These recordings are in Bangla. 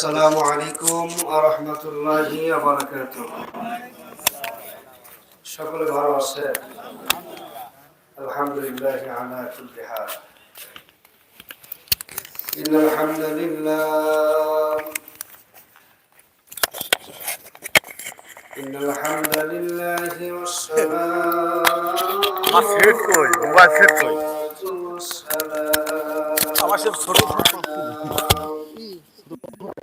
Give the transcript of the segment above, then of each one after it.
السلام عليكم ورحمة الله وبركاته সকলে ভালো আছে আলহামদুলিল্লাহ আলা কুল্লি হাল إن الحمد لله إن الحمد لله والصلاة আমার সেট কই মোবাইল সেট কই والسلام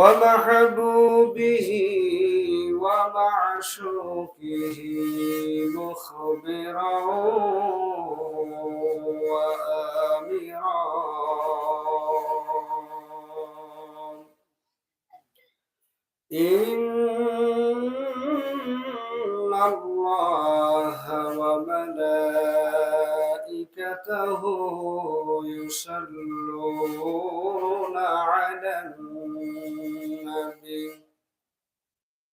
ومحبوبه ومعشوقه مخبرا وآمرا. إن الله وملائكته يصلون على النبي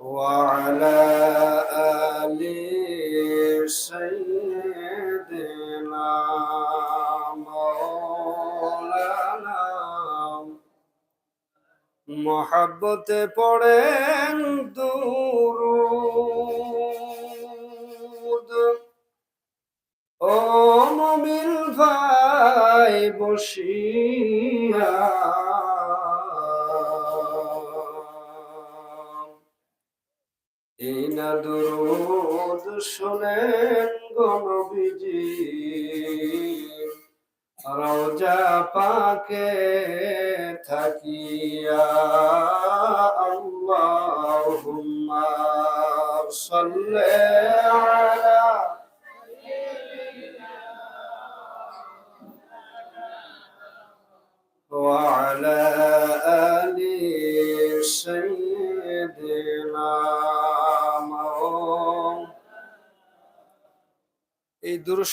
وعلى آل سيدنا مولانا মহাব্বতে পড়েন দুরুদ ও মমিল ভাই বসিয়া এই না দুরুদ শোনেন গণবিজি রওজা পাকে থাকিয়া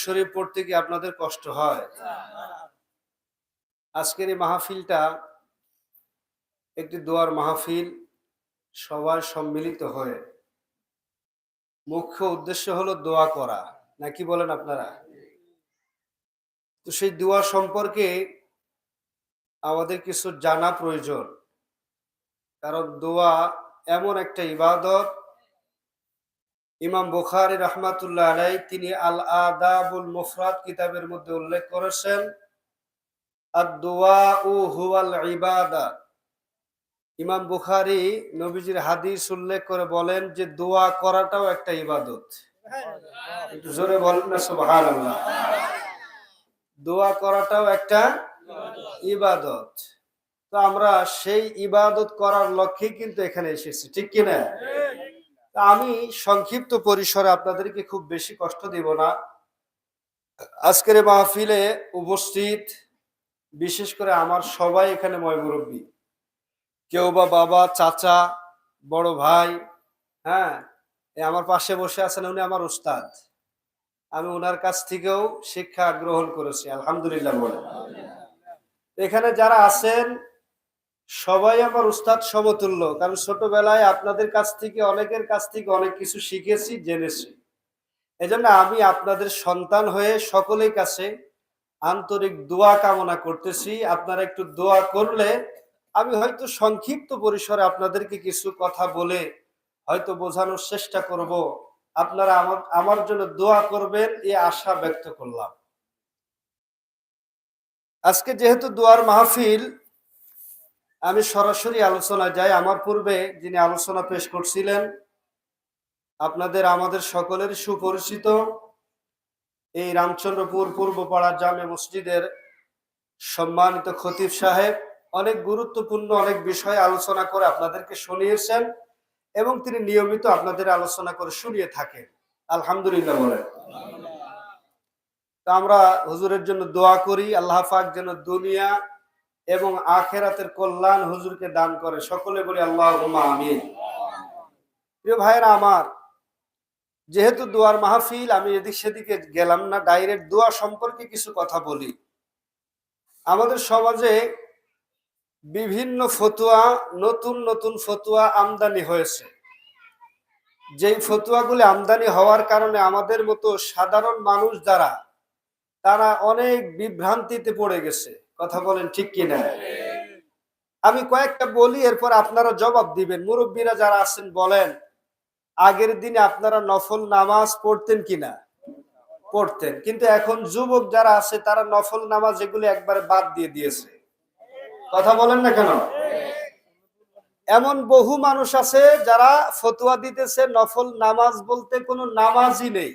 শরীফ পড়তে কি আপনাদের কষ্ট হয়। আজকের এই মাহফিলটা একটি দোয়ার মাহফিল সবাই সম্মিলিত হয়ে। মুখ্য উদ্দেশ্য হলো দোয়া করা নাকি বলেন আপনারা? তো সেই দোয়া সম্পর্কে আমাদের কিছু জানা প্রয়োজন, কারণ দোয়া এমন একটা ইবাদত ইমাম বুখারি রহমাতুল্লাহ আলাই তিনি আল আদাবুল মুফরাদ কিতাবের মধ্যে উল্লেখ করেছেন ইবাদা। ইমাম বুখারি নবীজির হাদিস উল্লেখ করে বলেন যে দোয়া করাটাও একটা ইবাদত। একটু জোরে বলেন না দোয়া করাটাও একটা ইবাদত। তো আমরা সেই ইবাদত করার লক্ষ্যে কিন্তু এখানে এসেছি, ঠিক কিনা? তা আমি সংক্ষিপ্ত পরিসরে আপনাদেরকে খুব বেশি কষ্ট দেব না। আজকের মাহফিলে উপস্থিত, বিশেষ করে আমার সবাই এখানে ময়মুরব্বী কেউ বা বাবা, চাচা, বড় ভাই হ্যাঁ আমার পাশে বসে আছেন উনি আমার উস্তাদ আমি ওনার কাছ থেকেও শিক্ষা গ্রহণ করেছি, আলহামদুলিল্লাহ বলে। এখানে যারা আছেন সবাই আমার উস্তাদ সমতুল্য, কারণ ছোটবেলায় আপনাদের কাছ থেকে, অনেকের কাছ থেকে অনেক কিছু শিখেছি, জেনেছি। এজন্য আমি আপনাদের সন্তান হয়ে সকলের কাছে আন্তরিক দোয়া কামনা করতেছি। আপনারা একটু দোয়া করলে আমি হয়তো সংক্ষিপ্ত পরিসরে আপনাদেরকে কিছু কথা বলে হয়তো বোঝানোর চেষ্টা করব। আপনারা আমার আমার জন্য দোয়া করবেন এই আশা ব্যক্ত করলাম। আজকে যেহেতু দোয়ার মাহফিল আমি সরাসরি আলোচনা যাই। আমার পূর্বে যিনি আলোচনা পেশ করছিলেন, আপনাদের, আমাদের সকলের সুপরিচিত এই রামচন্দ্রপুর পূর্বপাড়া জামে মসজিদের সম্মানিত খতিব সাহেব। অনেক গুরুত্বপূর্ণ অনেক বিষয়ে আলোচনা করে আপনাদেরকে শুনিয়েছেন এবং তিনি নিয়মিত আপনাদের আলোচনা করে শুনিয়ে থাকেন। আলহামদুলিল্লাহ বলেন। তা আমরা হুজুরের জন্য দোয়া করি, আল্লাহ পাক যেন দুনিয়া এবং আখেরাতের কল্যাণ হুজুরকে দান করে। সকলে বলি আল্লাহ আমিন। প্রিয় ভাইরা আমার, যেহেতু দোয়ার মাহফিল, আমি এদিক সেদিকে গেলাম না, ডাইরেক্ট দোয়া সম্পর্কে কিছু কথা বলি। আমাদের সমাজে বিভিন্ন ফতুয়া, নতুন নতুন ফতুয়া আমদানি হয়েছে। যেই ফতুয়াগুলি আমদানি হওয়ার কারণে আমাদের মতো সাধারণ মানুষ যারা, তারা অনেক বিভ্রান্তিতে পড়ে গেছে। কথা বলেন ঠিক কিনা? আমি কয়েকটা বলি, এরপর আপনারা জবাব দিবেন। মুরব্বীরা যারা আছেন, বলেন, আগের দিনে আপনারা নফল নামাজ পড়তেন কিনা? পড়তেন। কিন্তু এখন যুবক যারা আছে, তারা নফল নামাজ এগুলি একবারে বাদ দিয়ে দিয়েছে। কথা বলেন না কেন? এমন বহু মানুষ আছে যারা ফতুয়া দিতেছে, নফল নামাজ বলতে কোনো নামাজই নেই।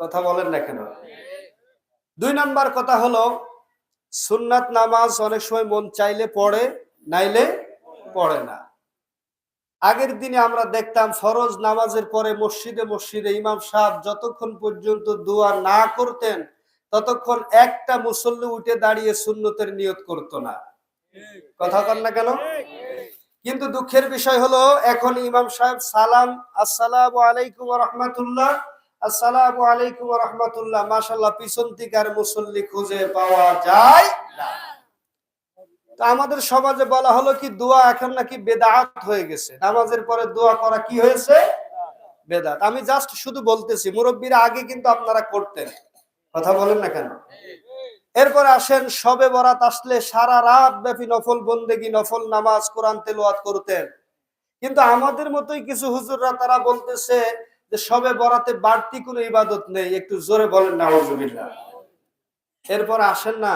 কথা বলেন না কেন? দুই নাম্বার কথা হলো সুন্নাত নামাজ অনেক সময় মন চাইলে পড়ে, নাইলে পড়ে না। আগের দিনে আমরা দেখতাম ফরজ নামাজের পরে মসজিদে মসজিদে ইমাম সাহেব যতক্ষণ পর্যন্ত দোয়া না করতেন, ততক্ষণ একটা মুসল্লি উঠে দাঁড়িয়ে সুন্নতের নিয়ত করতো না। কথা কর না কেন? কিন্তু দুঃখের বিষয় হলো, এখন ইমাম সাহেব সালাম, আসসালামু আলাইকুম রহমতুল্লাহ আসসালামু আলাইকুম রহমতুল্লাহ। মাশাল্লাহ পিছন থেকে আর মুসল্লি খুঁজে পাওয়া যায় না। আমাদের সমাজে বলা হলো কি, দোয়া এখন নাকি বেদাত হয়ে গেছে। নামাজের পরে দোয়া করা কি হয়েছে? বেদাত। আমি জাস্ট শুধু বলতেছি, মুরব্বীরা আগে কিন্তু আপনারা করতেন। কথা বলেন না কেন? এরপর আসেন, সবে বরাত আসলে সারা রাত ব্যাপী নফল বন্দেগি, নফল নামাজ, কোরআন তেলোয়াত করতেন। কিন্তু আমাদের মতোই কিছু হুজুররা তারা বলতেছে যে সবে বরাতে বাড়তি কোনো ইবাদত নেই, একটু জোরে বলেন না এরপর আসেন না,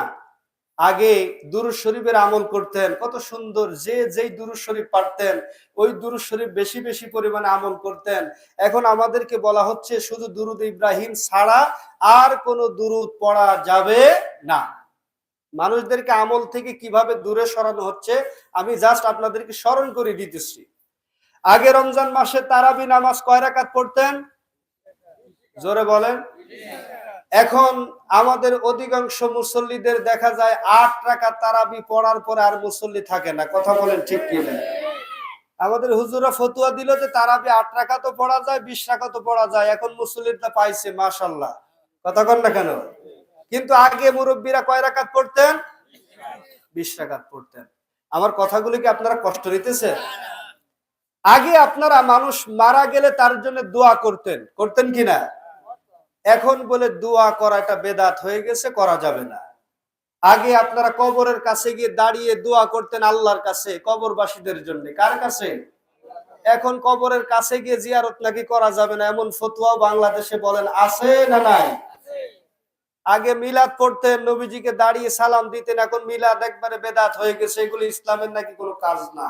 আগে দুরুজ শরীফের আমল করতেন, কত সুন্দর, যে যেই দুরুজ শরীফ পারতেন, ওই দুরুজ শরীফ বেশি বেশি পরিমাণে আমল করতেন। এখন আমাদেরকে বলা হচ্ছে, শুধু দুরুদ ইব্রাহিম ছাড়া আর কোনো দুরুদ পড়া যাবে না। মানুষদেরকে আমল থেকে কীভাবে দূরে সরানো হচ্ছে, আমি জাস্ট আপনাদেরকে স্মরণ করে দিতেছি। আগে রমজান মাসে তারাবি নামাজ কয় রাকাত পড়তেন? জোরে বলেন। এখন আমাদের অধিকাংশ মুসল্লিদের দেখা যায় আট টাকা তারাবি পড়ার পরে আর মুসল্লি থাকে না। কথা বলেন ঠিক কি আমাদের হুজুরা ফতুয়া দিল যে তারাবি আট টাকা তো পড়া যায়, বিশ টাকা তো পড়া যায়। এখন মুসল্লিটা পাইছে মাশাল্লাহ কথা কন না কেন? কিন্তু আগে মুরব্বীরা কয় রাকাত পড়তেন? বিশ রাকাত পড়তেন। আমার কথাগুলি কি আপনারা কষ্ট নিতেছে আগে আপনারা মানুষ মারা গেলে তার জন্য দোয়া করতেন। করতেন কিনা এখন বলে দোয়া করাটা বেদাত হয়ে গেছে, করা যাবে না। আগে আপনারা কবরের কাছে গিয়ে দাঁড়িয়ে দোয়া করতেন আল্লাহর কাছে, কবরবাসীদের জন্য। কার কাছে? এখন কবরের কাছে গিয়ে জিয়ারত নাকি করা যাবে না, এমন ফতুয়াও বাংলাদেশে বলেন, আছে না নাই? আগে মিলাদ পড়তেন, নবীজিকে দাঁড়িয়ে সালাম দিতেন, এখন মিলাদ একবারে বেদাত হয়ে গেছে, এগুলি ইসলামের নাকি কোনো কাজ না।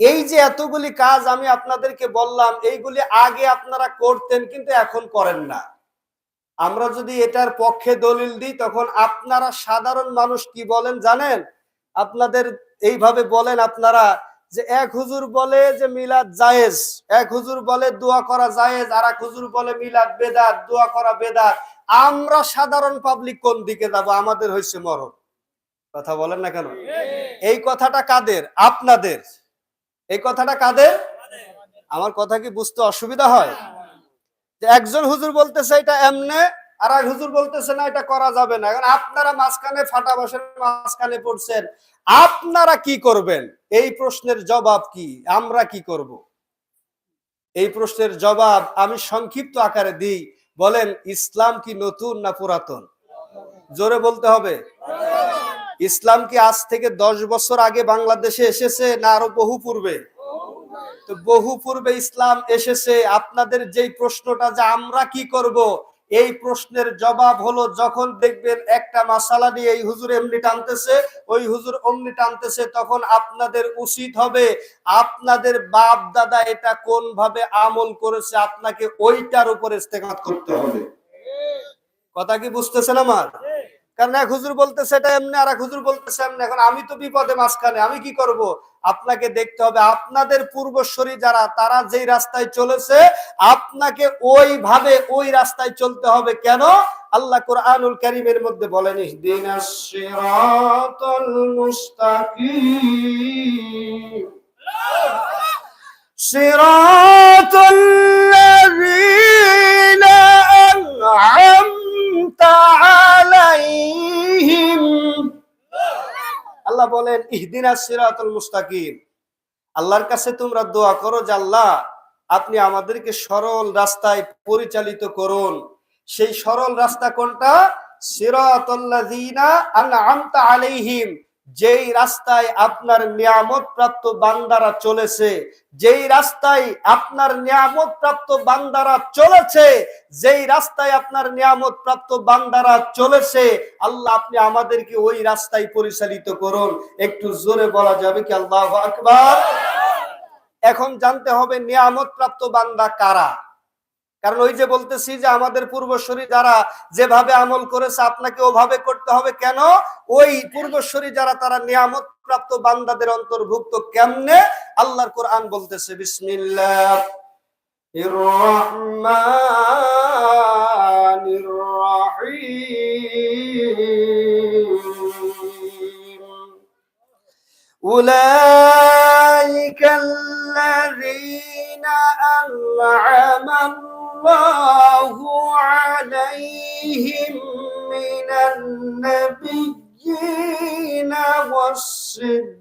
এই যে এতগুলি কাজ আমি আপনাদেরকে বললাম, এইগুলি আগে আপনারা করতেন কিন্তু এখন করেন না। আমরা যদি এটার পক্ষে দলিল দিই, তখন আপনারা সাধারণ মানুষ কি বলেন জানেন? আপনাদের এইভাবে বলেন আপনারা যে এক হুজুর বলে যে মিলাদ জায়েজ, এক হুজুর বলে দোয়া করা জায়েজ, আর এক হুজুর বলে মিলাদ বেদাত, দোয়া করা বেদাত। আমরা সাধারণ পাবলিক কোন দিকে যাব? আমাদের হয়েছে মরণ। কথা বলেন না কেন? এই কথাটা কাদের? আপনাদের। এই কথাটা কাদের? আমার কথা কি বুঝতে অসুবিধা হয়? একজন হুজুর বলতেছে এটা এমনে আর এক হুজুর বলতেছে না, এটা করা যাবে না। এখন আপনারা মাঝখানে ফাটা বাসের মাঝখানে পড়ছেন। আপনারা কি করবেন? এই প্রশ্নের জবাব কি? আমরা কি করব? এই প্রশ্নের জবাব আমি সংক্ষিপ্ত আকারে দিই। বলেন, ইসলাম কি নতুন না পুরাতন? জোরে বলতে হবে। ইসলাম কি আজ থেকে দশ বছর আগে বাংলাদেশে এসেছে না আরও বহু পূর্বে? তো বহু পূর্বে ইসলাম এসেছে, আপনাদের যেই প্রশ্নটা যে আমরা কি করব, এই প্রশ্নের জবাব হলো যখন দেখবেন একটা মাসালা নিয়ে এই হুজুর এমনি টানতেছে, ওই হুজুর অমনি টানতেছে, তখন আপনাদের উচিত হবে আপনাদের বাপ দাদা এটা কোন ভাবে আমল করেছে, আপনাকে ওইটার উপর ইস্তেকাত করতে হবে। কথা কি বুঝতেছেন আমার? কারণ এক হুজুর বলতেছে এটা এমনি আর এক হুজুর বলতেছে এমনি। এখন আমি তো বিপদে মাঝখানে, আমি কি করব? আপনাকে দেখতে হবে, আপনাদের পূর্বশ্বরী যারা, তারা যেই রাস্তায় চলেছে, আপনাকে ওইভাবে ওই রাস্তায় চলতে হবে কেন? আল্লাহ কোরআনুল কারীমের মধ্যে বলেন সিরাতাল বলেন ইহদিনা সিরাতুল মুস্তাকিম। আল্লাহর কাছে তোমরা দোয়া করো যে, আল্লাহ, আপনি আমাদেরকে সরল রাস্তায় পরিচালিত করুন। সেই সরল রাস্তা কোনটা? সিরাতুল্লাযিনা আনআমতা আলাইহিম। যেই রাস্তায় আপনার নিয়ামত প্রাপ্ত বান্দারা চলেছে, যেই রাস্তায় আপনার নিয়ামত প্রাপ্ত বান্দারা চলেছে, যেই রাস্তায় আপনার নিয়ামত প্রাপ্ত বান্দারা চলেছে, আল্লাহ আপনি আমাদেরকে ওই রাস্তায় পরিচালিত করুন। একটু জোরে বলা যাবে কি আল্লাহ আকবার? এখন জানতে হবে নিয়ামত প্রাপ্ত বান্দা কারা? কারণ ওই যে বলতেছি যে আমাদের পূর্বসূরি যারা যেভাবে আমল করেছে আপনাকে ওভাবে করতে হবে কেন ওই পূর্বসূরি যারা তারা নিয়ামত প্রাপ্ত বান্দাদের অন্তর্ভুক্ত কেমনে আল্লাহর কোরআন বলতেছে বিসমিল্লাহ الرحمن الرحيم أولئك الذين أنعم الله عليهم من النبيين والصديقين.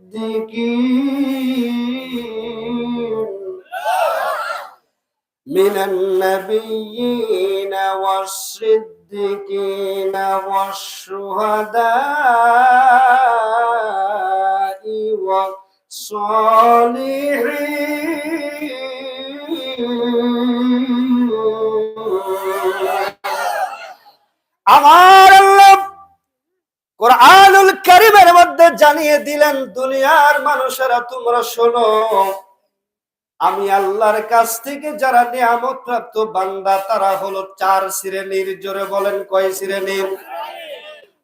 من النبيين والصديقين والشهداء والصالحين. আমার আল্লাহ কোরআনুল কারিমের মধ্যে জানিয়ে দিলেন, দুনিয়ার মানুষেরা তোমরা শোনো, আমি আল্লাহর কাছ থেকে যারা নিয়ামত প্রাপ্ত বান্দা, তারা হলো চার শ্রেণির, জোরে বলেন কয় শ্রেণির?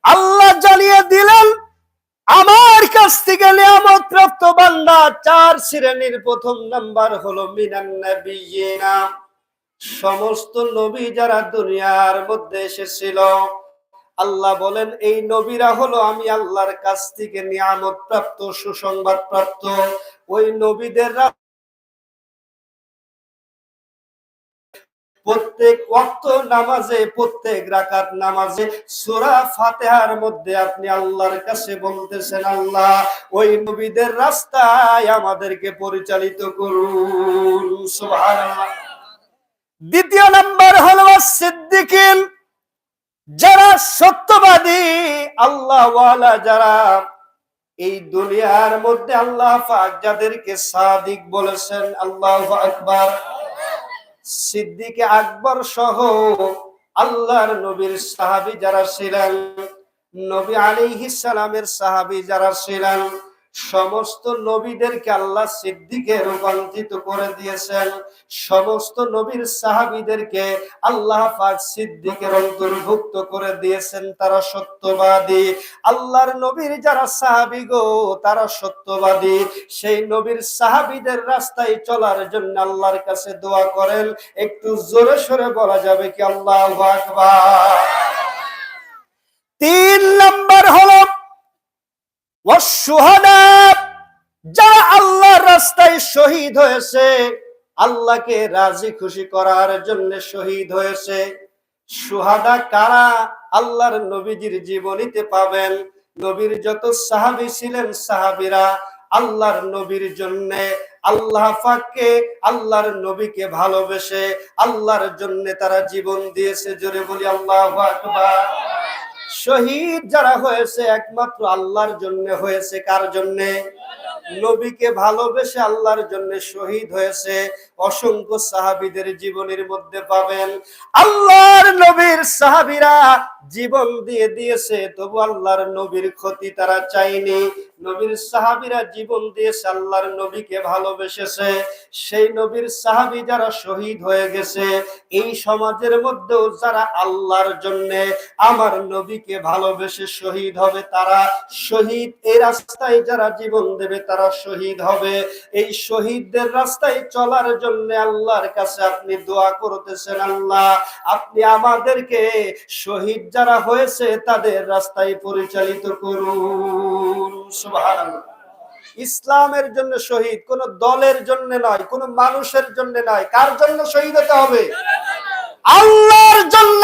আল্লাহ জানিয়ে দিলেন, আমার কাছ থেকে নিয়ামত প্রাপ্ত বান্দা, চার শ্রেণির প্রথম নাম্বার হলো মিনান নবিয়িনা সমস্ত নবী যারা দুনিয়ার মধ্যে এসেছিল, আল্লাহ বলেন, এই নবীরা হলো আমি আল্লাহর কাছ থেকে নিয়ামত প্রাপ্ত, সুসংবাদ প্রাপ্ত। ওই নবীদের প্রত্যেক ওয়াক্ত নামাজে, প্রত্যেক রাকাত নামাজে সূরা ফাতিহার মধ্যে আপনি আল্লাহর কাছে বলতেছেন, আল্লাহ, ওই নবীদের রাস্তায় আমাদেরকে পরিচালিত করুন। সুবহানাল্লাহ। দ্বিতীয় নাম্বার হলো সিদ্দিকিন। যারা সত্যবাদী আল্লাহ যারা, এই দুনিয়ার মধ্যে আল্লাহ যাদেরকে সাদিক বলেছেন, আল্লাহ আকবার। সিদ্দিকে আকবর সহ আল্লাহর নবীর সাহাবি যারা ছিলেন, নবী আলাইহিস সালামের সাহাবি যারা ছিলেন সমস্ত নবীদেরকে আল্লাহ সিদ্দিকে রূপান্তরিত করে দিয়েছেন। সমস্ত নবীর সাহাবীদেরকে আল্লাহ পাক সিদ্দিকের অন্তর্ভুক্ত করে দিয়েছেন। তারা সত্যবাদী। আল্লাহর নবীর যারা সাহাবী গো, তারা সত্যবাদী। সেই নবীর সাহাবীদের রাস্তায় চলার জন্য আল্লাহর কাছে দোয়া করেন। একটু জোরে সরে বলা যাবে কি আল্লাহু আকবার? তিন নাম্বার হলো যারা আল্লাহর রাস্তায় শহীদ হয়েছে, আল্লাহকে রাজি খুশি করার জন্য শহীদ হয়েছে। সুহাদা কারা? আল্লাহর নবীজির জীবনীতে পাবেন নবীর যত সাহাবী ছিলেন সাহাবিরা, আল্লাহর নবীর জন্য আল্লাহ পাককে আল্লাহর নবীকে ভালোবেসে আল্লাহর জন্য তারা জীবন দিয়েছে। জোরে বলি আল্লাহ আকবার। শহীদ যারা হয়েছে একমাত্র আল্লাহর জন্য হয়েছে কার জন্যে? নবীকে ভালোবেসে আল্লাহর জন্য শহীদ হয়েছে। অসংখ্য সাহাবীদের জীবনের মধ্যে পাবেন। আল্লাহর নবীর সাহাবীরা জীবন দিয়ে দিয়েছে, তবু আল্লাহর নবীর ক্ষতি তারা চায়নি। নবীর সাহাবীরা জীবন দিয়েছে, আল্লাহর নবীকে ভালোবেসেছে। সেই নবীর সাহাবী যারা শহীদ হয়ে গেছে, এই সমাজের মধ্যেও যারা আল্লাহর জন্য আমার নবীকে ভালোবেসে শহীদ হবে, তারা শহীদ। এই রাস্তায় যারা জীবন দেবে তারা শহীদ হবে। এই শহীদদের রাস্তায় চলার জন্য আল্লাহর কাছে আপনি দোয়া করতেছেন, আল্লাহ। আপনি আমাদেরকে শহীদ যারা হয়েছে তাদের রাস্তায় পরিচালিত করুন। ইসলামের জন্য শহীদ কোন দলের জন্য নয়, কোন মানুষের জন্য নয়। কার জন্য শহীদ হতে হবে? আল্লাহর জন্য,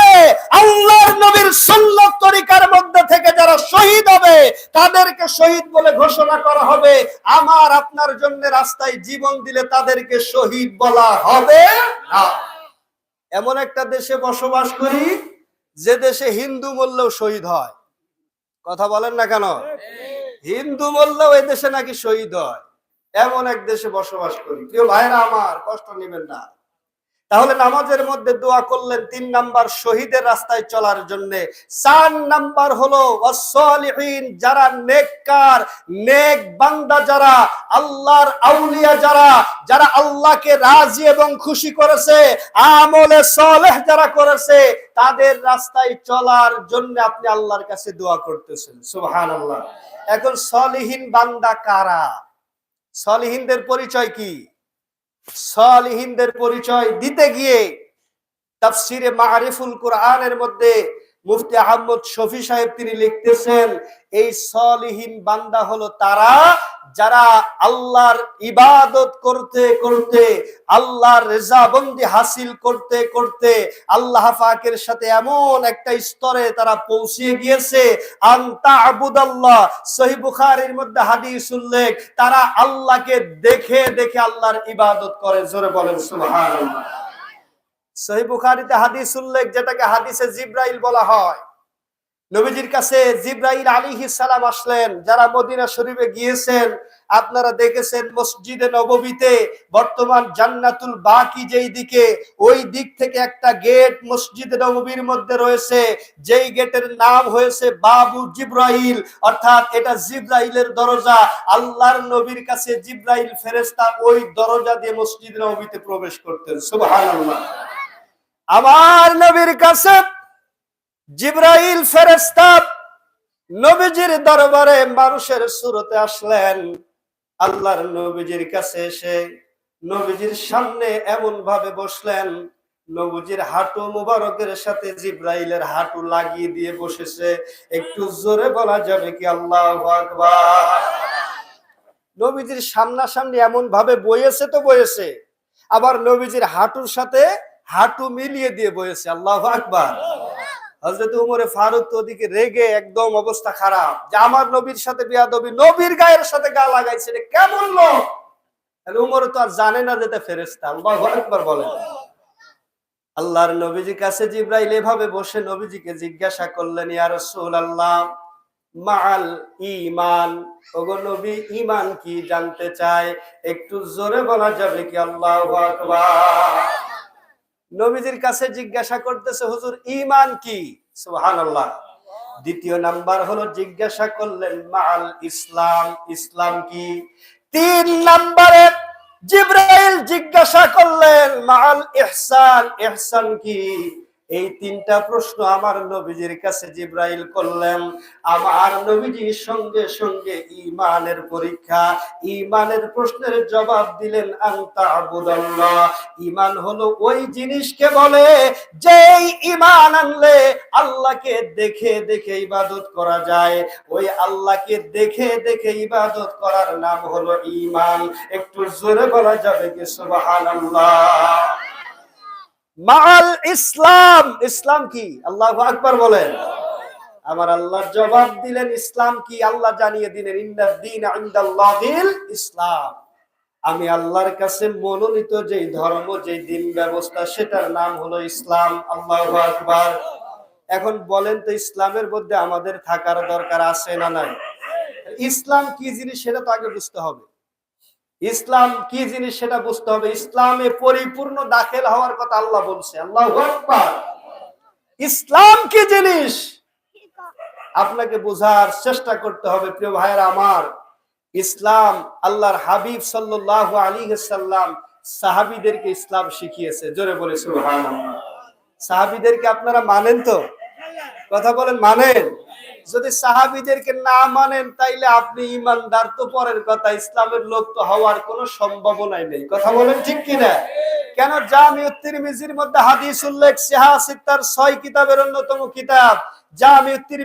আল্লাহর নবীর সুন্নত তরিকার মধ্যে থেকে যারা শহীদ হবে, তাদেরকে শহীদ বলে ঘোষণা করা হবে। আমার, আপনার জন্য রাস্তায় জীবন দিলে তাদেরকে শহীদ বলা হবে না। এমন একটা দেশে বসবাস করি, যে দেশে হিন্দু মরলেও শহীদ হয়। কথা বলেন না কেন? হিন্দু মরলেও এই দেশে নাকি শহীদ হয়। এমন এক দেশে বসবাস করি। প্রিয় ভাইরা আমার, কষ্ট নেবেন না। তাহলে নামাজের মধ্যে দোয়া করলেন তিন নাম্বার শহীদের রাস্তায় চলার জন্য। চার নাম্বার হলো অসলিহীন যারা নেককার, নেক বান্দা যারা, আল্লাহর আউলিয়া যারা যারা আল্লাহকে রাজি এবং খুশি করেছে, আমলে সলেহ যারা করেছে, তাদের রাস্তায় চলার জন্য আপনি আল্লাহর কাছে দোয়া করতেছেন। সুহান আল্লাহ এখন সলিহীন বান্দা কারা? সলিহীনদের পরিচয় কি? সালিহিনদের পরিচয় দিতে গিয়ে তাফসিরে মারিফুল কোরআনের মধ্যে মুফতি আহমদ শফি সাহেব তিনি লিখতেছেন, এই সলিহীন বান্দা হলো তারা যারা আল্লাহর ইবাদত করতে করতে, আল্লাহর রেজাবন্দি হাসিল করতে করতে, আল্লাহ পাকের সাথে এমন একটা স্তরে তারা পৌঁছে গিয়েছে, আন্তা আবুদাল্লাহ। সহি বুখারীর মধ্যে হাদিস উল্লেখ, তারা আল্লাহকে দেখে দেখে আল্লাহর ইবাদত করে, জোরে বলেন সুবহানাল্লাহ। সহি বুখারীতে হাদিস উল্লেখ যেটাকে হাদিসে জিব্রাইল বলা হয়। নবীজির কাছে জিব্রাইল আলাইহিস সালাম আসলেন, যারা মদিনা শরীফে গিয়েছেন, আপনারা দেখেছেন মসজিদে নববীতে বর্তমান জান্নাতুল বাকি যেই দিকে, ওই দিক থেকে একটা গেট মসজিদে নববীর মধ্যে রয়েছে, যেই গেটের নাম হয়েছে বাবু জিব্রাইল। অর্থাৎ এটা জিব্রাইলের দরজা, আল্লাহর নবীর কাছে জিব্রাইল ফেরেস্তা ওই দরজা দিয়ে মসজিদ নববীতে প্রবেশ করতেন। সুবহানাল্লাহ। আমার নবীর কাছে জিব্রাইল ফেরেশতা নবীজির দরবারে মানুষের সুরতে আসলেন। আল্লাহর নবীজির কাছে এসে নবীজির সামনে এমন ভাবে বসলেন, নবীজির হাঁটু মুবারকের সাথে জিব্রাইলের হাঁটু লাগিয়ে দিয়ে বসেছে। একটু জোরে বলা যাবে কি আল্লাহ নবীজির সামনাসামনি এমন ভাবে বয়েছে তো বয়েছে, আবার নবীজির হাঁটুর সাথে হাঁটু মিলিয়ে দিয়ে বয়েছে, আল্লাহ আকবার। হজরত উমরে ফারুক তো ওদিকে রেগে একদম অবস্থা খারাপ। যে আমার নবীর সাথে বিয়াদবি, নবীর গায়ের সাথে গা লাগাইছে রে কেমন লোক? উমরে তো আর জানে না যেটা ফেরেস্তা আল্লাহ বলেন আল্লাহর নবীজির কাছে জিব্রাইল এভাবে বসে নবীজিকে জিজ্ঞাসা করলেন, ইয়া রাসূলুল্লাহ মাল ইমান ওগো নবী ইমান কি জানতে চায়? একটু জোরে বলা যাবে কি? আল্লাহু আকবার। নবীজির কাছে জিজ্ঞাসা করতেছে, হুজুর ইমান কি? দ্বিতীয় নাম্বার হলো, জিজ্ঞাসা করলেন মাল ইসলাম। ইসলাম কি? তিন নাম্বারে জিব্রাইল জিজ্ঞাসা করলেন মাল ইহসান। ইহসান কি? এই তিনটা প্রশ্ন আমার নবীজির কাছে জিব্রাইল করলেন। আমার নবীজির সঙ্গে সঙ্গে ইমানের পরীক্ষা ইমানের প্রশ্নের জবাব দিলেন আন্তা আবুদাল্লাহ। ইমান হলো ওই জিনিসকে বলে যেই ইমান আনলে আল্লাহকে দেখে দেখে ইবাদত করা যায়। ওই আল্লাহকে দেখে দেখে ইবাদত করার নাম হলো ইমান একটু জোরে বলা যাবে কি সুবহানাল্লাহ? মাল ইসলাম। ইসলাম কি? আল্লাহ আকবার বলেন। আমার আল্লাহ জবাব দিলেন, ইসলাম কি? আল্লাহ জানিয়ে দিলেন ইনদাল্লাহিল ইসলাম। আমি আল্লাহর কাছে মনোনীত যেই ধর্ম, যেই দিন ব্যবস্থা, সেটার নাম হলো ইসলাম। আল্লাহ আকবার। এখন বলেন তো, ইসলামের মধ্যে আমাদের থাকার দরকার আছে না নাই? ইসলাম কি জিনিস সেটা তো আগে বুঝতে হবে। ইসলাম কি জিনিস সেটা বুঝতে হবে। ইসলামে পরিপূর্ণ দাখিল হওয়ার কথা আল্লাহ বলছে। আল্লাহ ইসলাম কি জিনিস? আপনাকে বোঝার চেষ্টা করতে হবে প্রিয় ভাইয়েরা আমার। ইসলাম আল্লাহর হাবিব সাল্লাহ আলী সাল্লাম সাহাবিদেরকে ইসলাম শিখিয়েছে। জোরে বলে সুবহানাল্লাহ। সাহাবিদেরকে আপনারা মানেন তো? কথা বলেন, মানেন? যদি সাহাবিদেরকে না মানেন, তাইলে আপনি ইমানদার তো পরের কথা, ইসলামের লোক তো হওয়ার কোনো সম্ভাবনাই নেই। কথা বলেন ঠিক কিনা? কেন জামিউত তিরমিজির মধ্যে হাদিস উল্লেখ সিহা সিত্তার ছয় কিতাবের অন্যতম কিতাব। মিন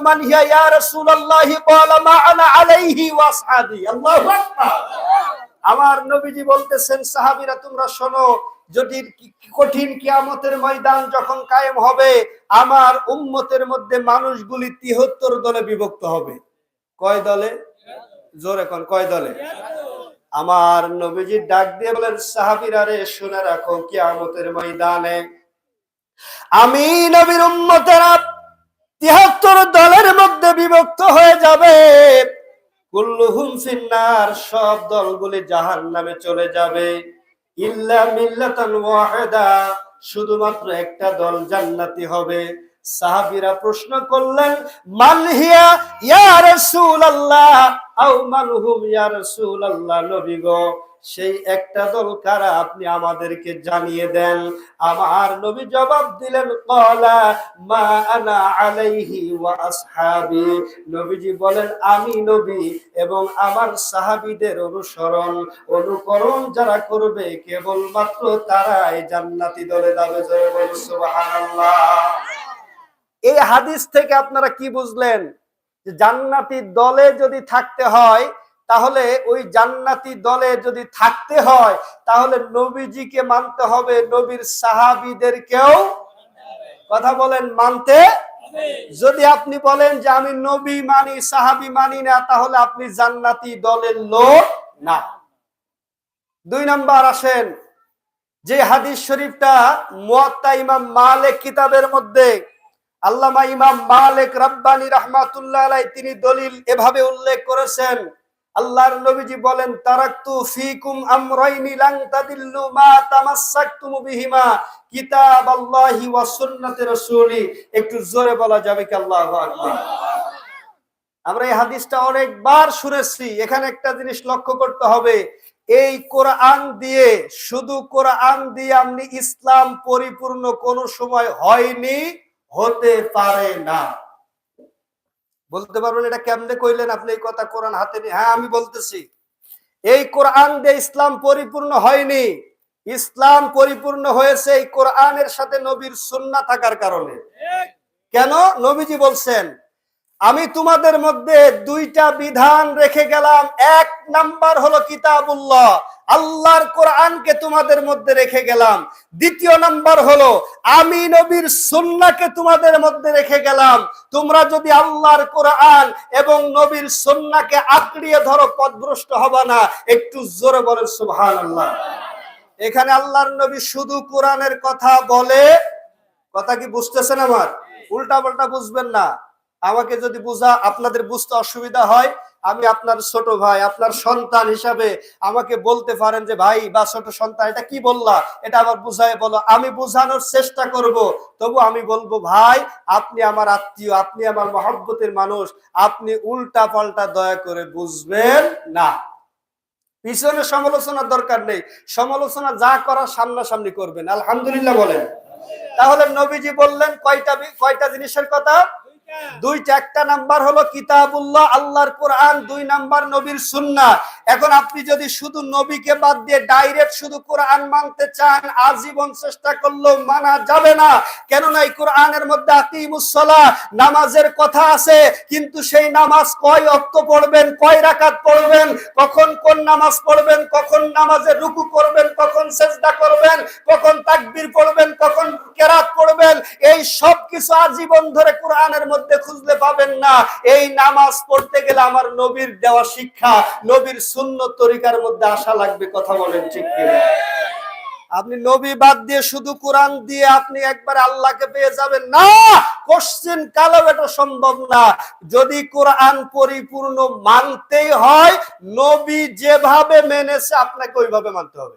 মান আল্লাহু আকবার। আমার নবীজি বলতেছেন, সাহাবীরা, তোমরা শোনো, যদি কঠিন কিয়ামতের ময়দান যখন কায়েম হবে, আমার উম্মতের মধ্যে মানুষগুলি তিহত্তর দলে বিভক্ত হবে। কয় দলে? জোরে কোন, কয় দলে? আমার নবীজি ডাক দিয়ে বলেন, সাহাবীরা রে, শুনে রাখো, কিয়ামতের ময়দানে আমি নবীর উম্মতেরা তিহাত্তর দলের মধ্যে বিভক্ত হয়ে যাবে। কুল্লুহুম ফিন্নার, সব দলগুলি জাহান নামে চলে যাবে। ইল্লা মিল্লাতান ওয়াহিদা, শুধুমাত্র একটা দল জান্নাতি হবে। সাহাবীরা প্রশ্ন করলেন মালহিয়া ইয়া রাসূলুল্লাহ? আও মালহুম ইয়া রাসূলুল্লাহ নবী গো। সেই একটা দল কারা আপনি আমাদেরকে জানিয়ে দেন। আমার নবী জবাব দিলেন, কলা মা আনা আলাইহি ওয়া আসহাবি। নবীজি বলেন, আমি নবী এবং আমার সাহাবীদের অনুসরণ, অনুকরণ যারা করবে, কেবলমাত্র তারাই জান্নাতি দলে যাবে। জয় বলুন, সুবহানাল্লাহ। এই হাদিস থেকে আপনারা কি বুঝলেন? জান্নাতি দলে যদি থাকতে হয় তাহলে ওই জান্নাতি দলে যদি থাকতে হয়, তাহলে নবীজিকে মানতে হবে নবীর সাহাবিদেরকেও কথা বলেন মানতে। যদি আপনি বলেন যে আমি নবী মানি, সাহাবি মানি না, তাহলে আপনি জান্নাতি দলের লোক না। দুই নাম্বার আসেন, যে হাদিস শরীফটা মুয়াত্তা ইমাম মালিক কিতাবের মধ্যে আল্লামা ইমাম মালিক রাব্বানি রাহমাতুল্লাহ তিনি দলিল এভাবে উল্লেখ করেছেন আল্লাহর নবীজি বলেন, তারাকতু ফিকুম আমরাইনি লান তাদিল্লু মা তামাসসাকতুম বিহিমা কিতাবাল্লাহি ওয়া সুন্নাতি রাসূলি। একটু জোরে বলা যাবে কি আল্লাহু আকবার? আমরা এই হাদিসটা অনেকবার শুনেছি। এখানে একটা জিনিস লক্ষ্য করতে হবে, এই কোরআন দিয়ে, শুধু কোরআন দিয়ে আপনি ইসলাম পরিপূর্ণ কোন সময় হয়নি, হতে পারে না। বলতে পারবেন, এটা কেমনে কইলেন আপনি এই কথা কোরআন হাতে নিয়ে? হ্যাঁ আমি বলতেছি। এই কোরআন দিয়ে ইসলাম পরিপূর্ণ হয়নি। ইসলাম পরিপূর্ণ হয়েছে এই কোরআনের সাথে নবীর সুন্না থাকার কারণে। কেন? নবীজি বলছেন আমি তোমাদের মধ্যে দুইটা বিধান রেখে গেলাম। এক নাম্বার হলো কিতাবুল্লাহ। আল্লাহর কোরআনকে তোমাদের মধ্যে রেখে গেলাম। দ্বিতীয় নাম্বার হলো, আমি নবীর সুন্নাকে তোমাদের মধ্যে রেখে গেলাম। তোমরা যদি আল্লাহর কোরআন এবং নবীর সুন্নাকে আঁকড়িয়ে ধরো, পথভ্রষ্ট হবে না। একটু জোরে বলেন, সুবহানাল্লাহ। এখানে আল্লাহর নবী শুধু কোরআনের কথা বলে, কথা কি বুঝতেছেন আমার? উল্টা পাল্টা বুঝবেন না। আমাকে যদি বুঝা, আপনাদের বুঝতে অসুবিধা হয়, আমি আপনার ছোট ভাই, আপনার সন্তান হিসাবে আমাকে বলতে পারেন যে, ভাই, বা ছোট সন্তান, এটা কি বললা? এটা আবার বুঝায় বলো। আমি বোঝানোর চেষ্টা করব। তবু আমি বলব, ভাই, আপনি আমার আত্মীয়, আপনি আমার মহব্বতের মানুষ, আপনি উল্টা পাল্টা দয়া করে বুঝবেন না। পিছনে সমালোচনার দরকার নেই। সমালোচনা যা করার সামনাসামনি করবেন। আলহামদুলিল্লাহ বলেন। তাহলে নবীজি বললেন কয়টা কয়টা জিনিসের কথা? একটা নাম্বার হলো কিতাবুল্লাহ, আল্লাহর কোরআন, দুই নাম্বার নবীর সুন্নাহ। এখন আপনি যদি শুধু নবীকে বাদ দিয়ে ডাইরেক্ট শুধু কোরআন মানতে চান, আজীবন চেষ্টা মানা যাবে না। কেননা এই কোরআনের মধ্যে আকিমুসসালাহ নামাজের কথা আছে, কিন্তু সেই নামাজ কয় অক্ত পড়বেন, কয় রাকাত পড়বেন, কখন কোন নামাজ পড়বেন, কখন নামাজের রুকু করবেন, কখন চেষ্টা করবেন, কখন তাকবির পড়বেন, কখন কেরাত পড়বেন, এই সব কিছু আজীবন ধরে কোরআনের মধ্যে খুঁজলে পাবেন না। এই নামাজ পড়তে গেলে আমার নবীর দেওয়া শিক্ষা, নবীর শূন্য তরিকার মধ্যে আসা লাগবে, কথা বলেন ঠিক আপনি নবী বাদ দিয়ে শুধু কোরআন দিয়ে আপনি একবার আল্লাহকে পেয়ে যাবেন না। কোশ্চিন কালো, এটা সম্ভব না। যদি কোরআন পরিপূর্ণ মানতেই হয়, নবী যেভাবে মেনেছে, আপনাকে ওইভাবে মানতে হবে।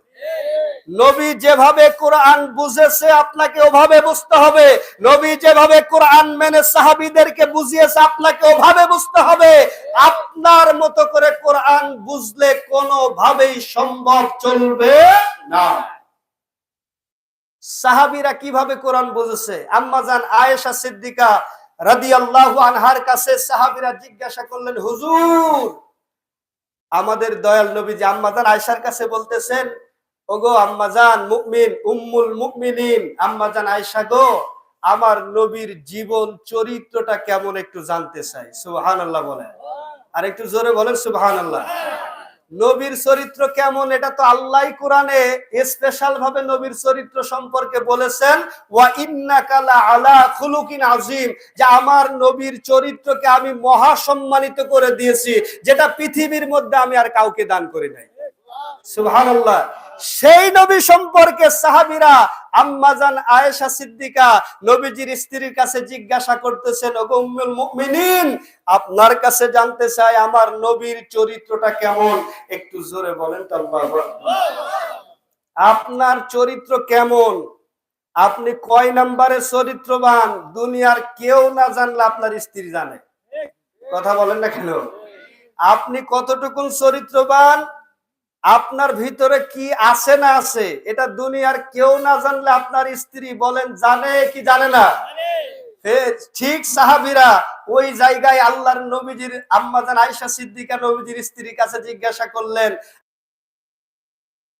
নবী যেভাবে কোরআন বুঝেছে, আপনাকে ওভাবে বুঝতে হবে। নবী যেভাবে কোরআন মেনে সাহাবীদেরকে বুঝিয়েছে, আপনাকে ওভাবে বুঝতে হবে। আপনার মতো করে কোরআন বুঝলে কোনোভাবেই সম্ভব চলবে না। সাহাবীরা কীভাবে কোরআন বুঝেছে? আম্মাজান আয়েশা সিদ্দিকা রাদিয়াল্লাহু আনহার কাছে সাহাবীরা জিজ্ঞাসা করলেন, হুজুর, আমাদের দয়াল নবী যে আম্মাজান আয়েশার কাছে বলতেছেন ওগো আম্মাজান মুকমিন উম্মুল মুকমিনিন আম্মাজান আয়েশা গো, আমার নবীর জীবন চরিত্রটা কেমন একটু জানতে চাই। সুবহানাল্লাহ বলেন। আর একটু জোরে বলেন সুবহানাল্লাহ। নবীর চরিত্র কেমন, এটা তো আল্লাহ কোরআনে স্পেশাল ভাবে নবীর চরিত্র সম্পর্কে বলেছেন। ওয়া ইন্নাকা লা আলা খুলুকিন আজিম যে আমার নবীর চরিত্রকে আমি মহা সম্মানিত করে দিয়েছি, যেটা পৃথিবীর মধ্যে আমি আর কাউকে দান করি নাই। সুবহানাল্লাহ। সেই নবী সম্পর্কে সাহাবীরা আম্মাজান আয়েশা সিদ্দিকা নবীজির স্ত্রীর কাছে জিজ্ঞাসা করতেছেন, ওগো মুমিনিন, আপনার কাছে জানতে চাই আমার নবীর চরিত্রটা কেমন? একটু জোরে বলেন আপনার চরিত্র কেমন? আপনি কয় নাম্বারের চরিত্রবান? দুনিয়ার কেউ না জানলে আপনার স্ত্রী জানে। কথা বলেন না কেন? আপনি কতটুকুন চরিত্রবান? আপনার ভিতরে কি আছে না আছে, এটা দুনিয়ার কেউ না জানলে আপনার স্ত্রী বলেন, জানে কি জানে না? ঠিক সাহাবিরা, ওই জায়গায় আল্লাহর নবীজির আম্মাজান আয়সা সিদ্দিকা নবীজির স্ত্রীর কাছে জিজ্ঞাসা করলেন